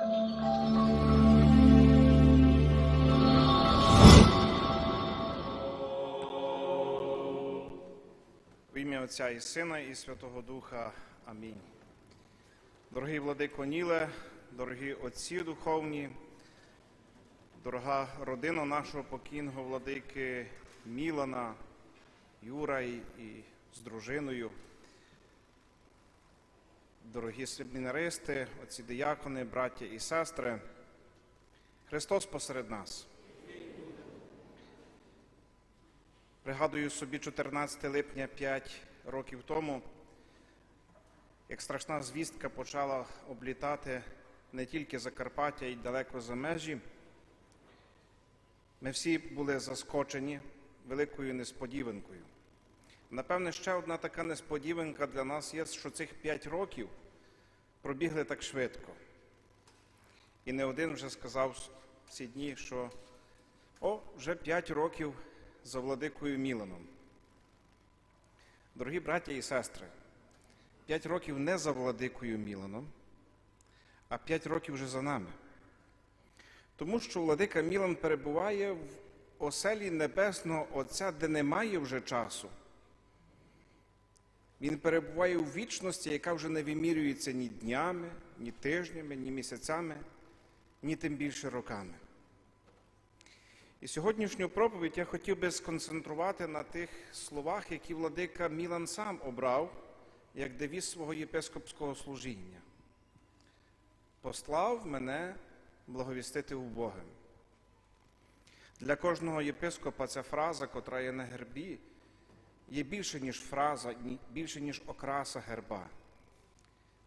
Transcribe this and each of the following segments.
В ім'я Отця і Сина, і Святого Духа. Амінь. Дорогий владико Ніле, дорогі отці духовні, дорога родина нашого покійного владики Мілана, Юра і з дружиною, дорогі семінаристи, отці диякони, браття і сестри, Христос посеред нас. Пригадую собі 14 липня 5 років тому, як страшна звістка почала облітати не тільки Закарпаття і далеко за межі. Ми всі були заскочені великою несподіванкою. Напевне, ще одна така несподіванка для нас є, що цих 5 років пробігли так швидко. І не один вже сказав в ці дні, що о, вже 5 років за владикою Міланом. Дорогі браття і сестри, п'ять років не за владикою Міланом, а п'ять років вже за нами. Тому що владика Мілан перебуває в оселі Небесного Отця, де немає вже часу. Він перебуває у вічності, яка вже не вимірюється ні днями, ні тижнями, ні місяцями, ні тим більше роками. І сьогоднішню проповідь я хотів би сконцентрувати на тих словах, які владика Мілан сам обрав як девіз свого єпископського служіння. Послав мене благовістити убогим. Для кожного єпископа ця фраза, котра є на гербі, є більше, ніж фраза, більше, ніж окраса герба.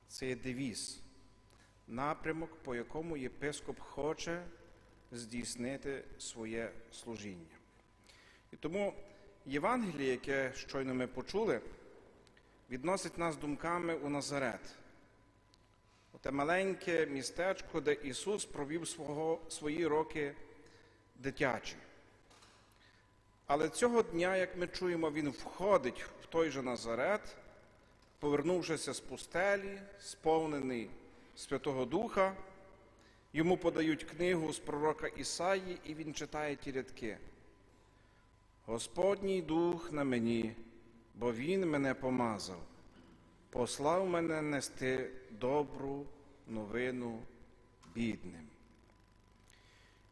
Це є девіз, напрямок, по якому єпископ хоче здійснити своє служіння. І тому Євангеліє, яке щойно ми почули, відносить нас думками у Назарет. Те маленьке містечко, де Ісус провів свого, свої роки дитячі. Але цього дня, як ми чуємо, Він входить в той же Назарет, повернувшися з пустелі, сповнений Святого Духа. Йому подають книгу з пророка Ісаї, і він читає ті рядки. Господній дух на мені, бо Він мене помазав, послав мене нести добру новину бідним.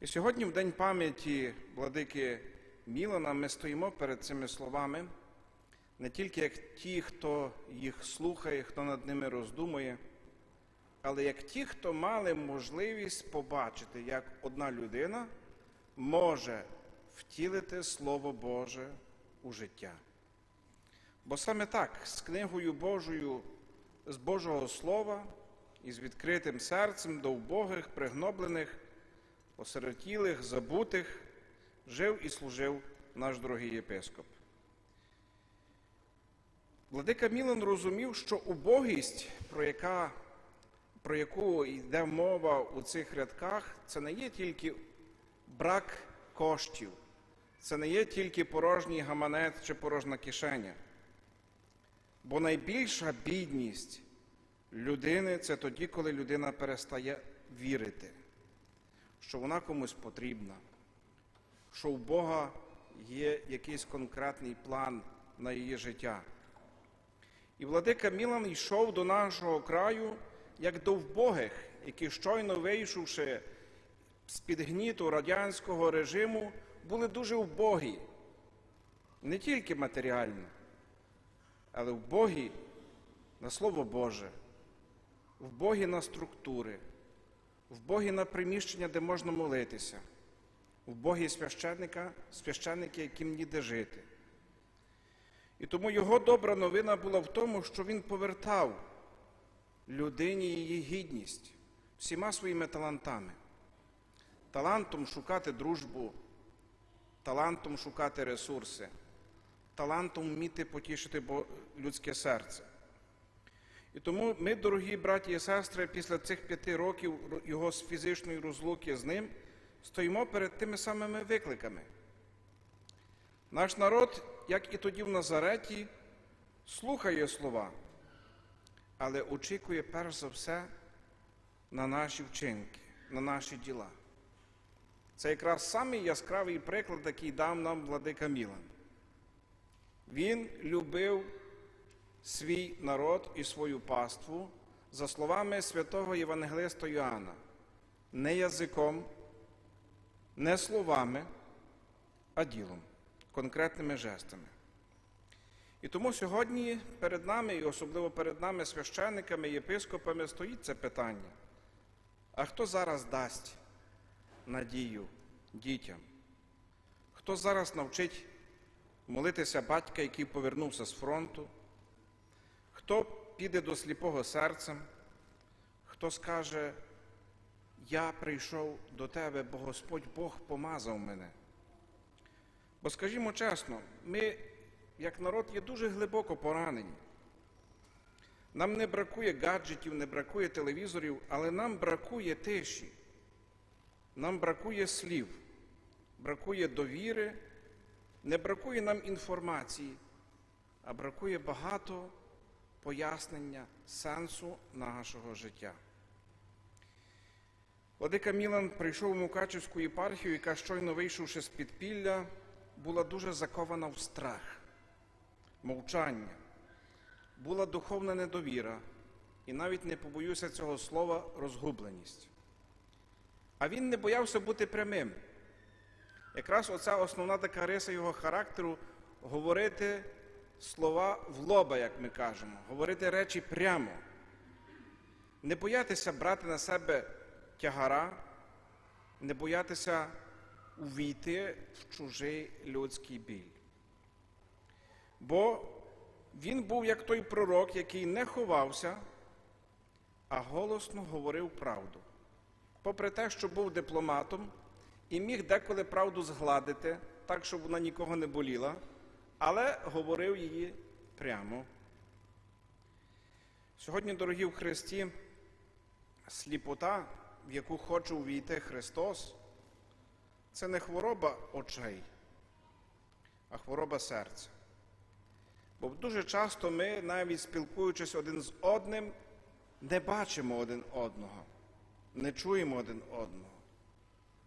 І сьогодні, в День пам'яті владики Мілана, ми стоїмо перед цими словами, не тільки як ті, хто їх слухає, хто над ними роздумує але як ті, хто мали можливість побачити, як одна людина може втілити Слово Боже у життя. Бо саме так, з книгою Божою, з Божого Слова і з відкритим серцем до вбогих, пригноблених, осиротілих, забутих, жив і служив наш дорогий єпископ. Владика Мілан розумів, що убогість, про яка про яку йде мова у цих рядках, це не є тільки брак коштів, це не є тільки порожній гаманець чи порожна кишеня. Бо найбільша бідність людини це тоді, коли людина перестає вірити, що вона комусь потрібна, що у Бога є якийсь конкретний план на її життя. І владика Мілан йшов до нашого краю як до вбогих, які щойно вийшовши з-під гніту радянського режиму, були дуже вбогі, не тільки матеріально, але вбогі на Слово Боже, вбогі на структури, вбогі на приміщення, де можна молитися, вбогі священника, священники, яким ніде жити. І тому його добра новина була в тому, що він повертав людині її гідність всіма своїми талантами, талантом шукати дружбу, талантом шукати ресурси, талантом вміти потішити людське серце. І тому ми, дорогі браті і сестри, після цих п'яти років його фізичної розлуки з ним стоїмо перед тими самими викликами. Наш народ, як і тоді в Назареті, слухає слова але очікує перш за все на наші вчинки, на наші діла. Це якраз самий яскравий приклад, який дав нам владика Мілан. Він любив свій народ і свою паству, за словами святого Євангелиста Йоанна, не язиком, не словами, а ділом, конкретними жестами. І тому сьогодні перед нами, і особливо перед нами, священниками, єпископами, стоїть це питання. А хто зараз дасть надію дітям? Хто зараз навчить молитися батька, який повернувся з фронту? Хто піде до сліпого серцем? Хто скаже, я прийшов до тебе, бо Господь Бог помазав мене? Бо скажімо чесно, ми, як народ, є дуже глибоко поранені. Нам не бракує гаджетів, не бракує телевізорів, але нам бракує тиші, нам бракує слів, бракує довіри, не бракує нам інформації, а бракує багато пояснення сенсу нашого життя. Владика Мілан прийшов у Мукачівську єпархію, яка щойно вийшовши з підпілля, була дуже закована в страх, мовчання, була духовна недовіра і навіть не побоюся цього слова розгубленість. А він не боявся бути прямим. Якраз оця основна така риса його характеру говорити слова в лоба, як ми кажемо, говорити речі прямо, не боятися брати на себе тягара, не боятися увійти в чужий людський біль. Бо він був як той пророк, який не ховався, а голосно говорив правду. Попри те, що був дипломатом і міг деколи правду згладити, так, щоб вона нікого не боліла, але говорив її прямо. Сьогодні, дорогі в Христі, сліпота, в яку хоче увійти Христос, це не хвороба очей, а хвороба серця. Бо дуже часто ми, навіть спілкуючись один з одним, не бачимо один одного, не чуємо один одного,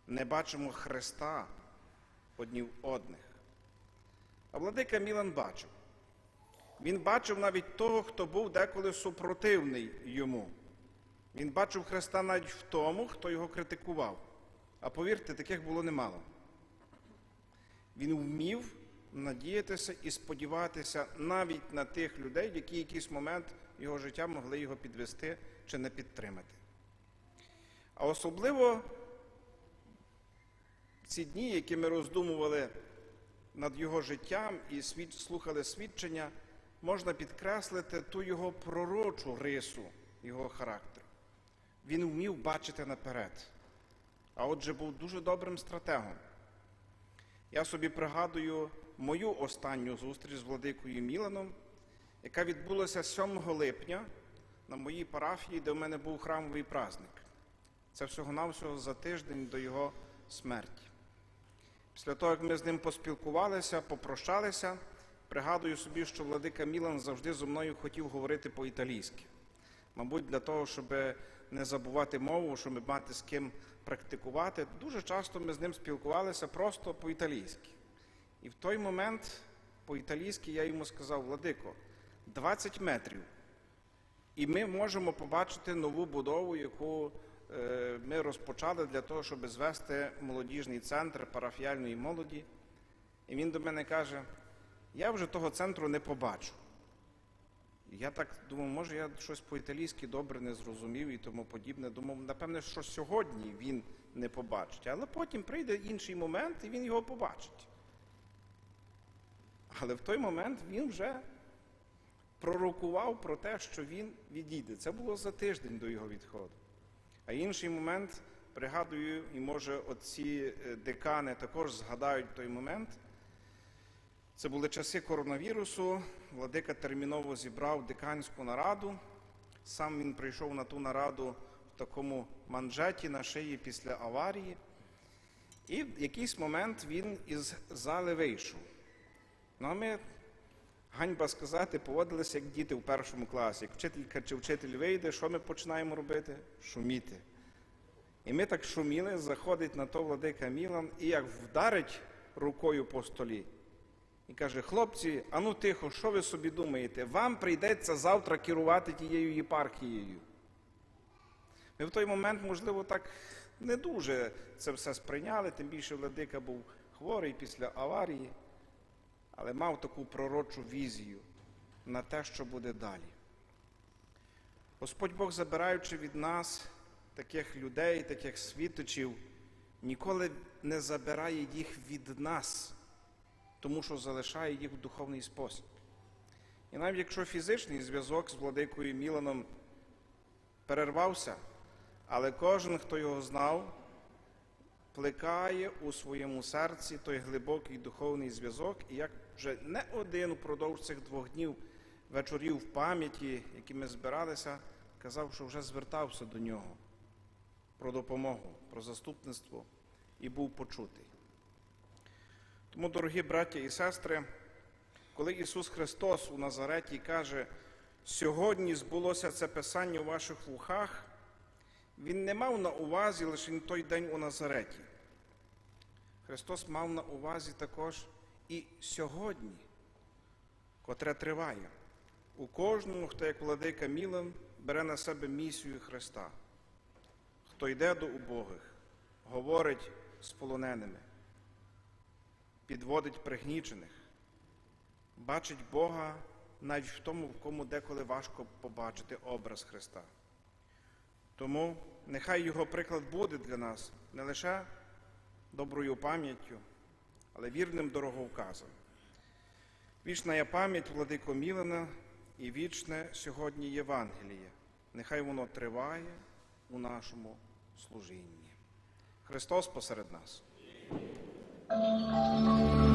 не бачимо Христа одні в одних. А владика Мілан бачив. Він бачив навіть того, хто був деколи супротивний йому. Він бачив Христа навіть в тому, хто його критикував. А повірте, таких було немало. Він вмів надіятися і сподіватися навіть на тих людей, які в якийсь момент його життя могли його підвести чи не підтримати. А особливо ці дні, які ми роздумували над його життям і слухали свідчення, можна підкреслити ту його пророчу рису його характеру. Він вмів бачити наперед, а отже, був дуже добрим стратегом. Я собі пригадую мою останню зустріч з владикою Міланом, яка відбулася 7 липня на моїй парафії, де в мене був храмовий праздник. Це всього-навсього за тиждень до його смерті. Після того, як ми з ним поспілкувалися, попрощалися, пригадую собі, що владика Мілан завжди зо мною хотів говорити по-італійськи. Мабуть, для того, щоб не забувати мову, щоб мати з ким практикувати. Дуже часто ми з ним спілкувалися просто по-італійськи. І в той момент по-італійськи я йому сказав, Владико, 20 метрів. І ми можемо побачити нову будову, яку е, ми розпочали для того, щоб звести молодіжний центр парафіальної молоді. І він до мене каже: я вже того центру не побачу. Я так думав, може, я щось по-італійськи добре не зрозумів і тому подібне. Думав, напевне, що сьогодні він не побачить, але потім прийде інший момент і він його побачить. Але в той момент він вже пророкував про те, що він відійде. Це було за тиждень до його відходу. А інший момент, пригадую, і може оці декани також згадають той момент. Це були часи коронавірусу. Владика терміново зібрав деканську нараду. Сам він прийшов на ту нараду в такому манжеті на шиї після аварії. І в якийсь момент він із зали вийшов. Ну а ми ганьба сказати, поводилися як діти в першому класі. Як вчителька чи вчитель вийде, що ми починаємо робити? Шуміти. І ми так шуміли, заходить на то владика Мілан і як вдарить рукою по столі. І каже: хлопці, ану тихо, що ви собі думаєте? Вам прийдеться завтра керувати тією єпархією. Ми в той момент, можливо, так не дуже це все сприйняли, тим більше владика був хворий після аварії, але мав таку пророчу візію на те, що буде далі. Господь Бог, забираючи від нас таких людей, таких світочів, ніколи не забирає їх від нас, тому що залишає їх в духовний спосіб. І навіть якщо фізичний зв'язок з владикою Міланом перервався, але кожен, хто його знав, плекає у своєму серці той глибокий духовний зв'язок, і як вже не один упродовж цих двох днів вечорів в пам'яті, які ми збиралися, казав, що вже звертався до нього про допомогу, про заступництво і був почутий. Тому, дорогі браття і сестри, коли Ісус Христос у Назареті каже, сьогодні збулося це писання у ваших вухах, Він не мав на увазі лише той день у Назареті. Христос мав на увазі також і сьогодні, котре триває. У кожному, хто як владика Мілан, бере на себе місію Христа, хто йде до убогих, говорить з полоненими, підводить пригнічених, бачить Бога навіть в тому, в кому деколи важко побачити образ Христа. Тому нехай його приклад буде для нас не лише доброю пам'яттю, але вірним дороговказом. Вічна є пам'ять владико Мілана і вічне сьогодні Євангеліє. Нехай воно триває у нашому служінні. Христос посеред нас. Música